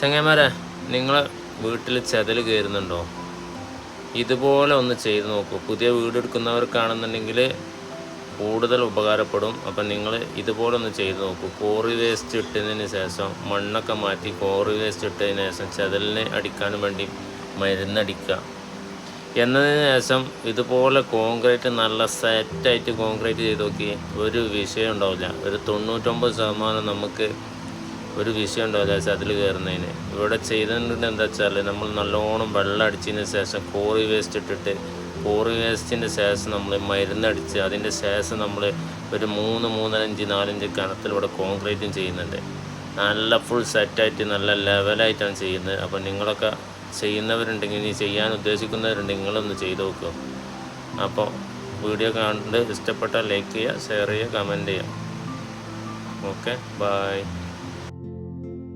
ചങ്ങന്മാരെ നിങ്ങൾ വീട്ടിൽ ചെതൽ കയറുന്നുണ്ടോ? ഇതുപോലെ ഒന്ന് ചെയ്ത് നോക്കൂ. പുതിയ വീട് എടുക്കുന്നവർക്കാണെന്നുണ്ടെങ്കിൽ കൂടുതൽ ഉപകാരപ്പെടും. അപ്പം നിങ്ങൾ ഇതുപോലെ ഒന്ന് ചെയ്ത് നോക്കൂ. കോറി വേസ്റ്റ് ഇട്ടതിന് ശേഷം മണ്ണൊക്കെ മാറ്റി കോറി വേസ്റ്റ് ഇട്ടതിന് ശേഷം ചെതലിനെ അടിക്കാൻ വേണ്ടി മരുന്നടിക്കുക. എന്നതിന് ശേഷം ഇതുപോലെ കോൺക്രീറ്റ് നല്ല സെറ്റായിട്ട് കോൺക്രീറ്റ് ചെയ്ത് നോക്കി ഒരു വിഷയം ഉണ്ടാവില്ല. ഒരു തൊണ്ണൂറ്റൊമ്പത് ശതമാനം നമുക്ക് ഒരു വിഷയം ഉണ്ടാവില്ല അതിൽ കയറുന്നതിന്? ഇവിടെ ചെയ്തിട്ടുണ്ട് എന്താ വെച്ചാൽ നമ്മൾ നല്ലോണം വെള്ളം അടിച്ചതിന് ശേഷം കോറി വേസ്റ്റ് ഇട്ടിട്ട് കോറി വേസ്റ്റിന്റെ ശേഷം നമ്മൾ മരുന്നടിച്ച് അതിന്റെ ശേഷം നമ്മൾ ഒരു മൂന്ന് മൂന്നരഞ്ച് നാലഞ്ച് കണത്തിലൂടെ കോൺക്രീറ്റും ചെയ്യുന്നുണ്ട്. നല്ല ഫുൾ സെറ്റായിട്ട് നല്ല ലെവലായിട്ടാണ് ചെയ്യുന്നത്. അപ്പോൾ നിങ്ങളൊക്കെ ചെയ്യുന്നവരുണ്ടെങ്കിൽ ഇനി ചെയ്യാൻ ഉദ്ദേശിക്കുന്നവരുണ്ടെങ്കിൽ നിങ്ങളൊന്ന് ചെയ്തു നോക്കുക അപ്പോൾ വീഡിയോ കണ്ട് ഇഷ്ടപ്പെട്ടാൽ ലൈക്ക് ചെയ്യുക ഷെയർ ചെയ്യുക കമന്റ് ചെയ്യുക. Okay bye